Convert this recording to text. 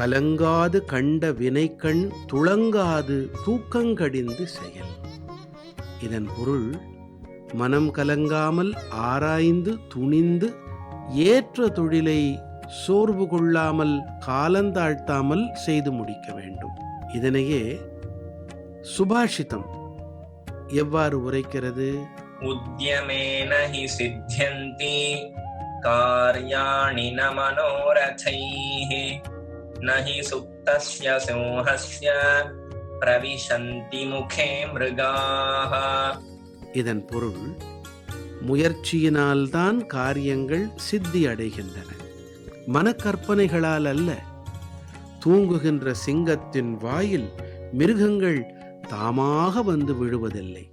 கலங்காது கண்ட வினைக்கண் துளங்காது தூக்கங்கடிந்து செயல். இதன் பொருள் மனம் கலங்காமல் ஆராய்ந்து துணிந்து ஏற்ற தொழிலை சோர்வு கொள்ளாமல் காலந்தாழ்த்தாமல் செய்து முடிக்க வேண்டும். இதனையே சுபாஷிதம் எவ்வாறு உரைக்கிறது? உத்தியமேன ஹி சித்தியந்தி காரியாணி நமனோரதைஹி न हि सुप्तस्य सिंहस्य प्रविशन्ति मुखे मृगाः இதன் பொருள் முயற்சியினால்தான் காரியங்கள் சித்தி அடைகின்றன மனக்கற்பனைகளால் அல்ல தூங்குகின்ற சிங்கத்தின் வாயில் மிருகங்கள் தாமாக வந்து விழுவதில்லை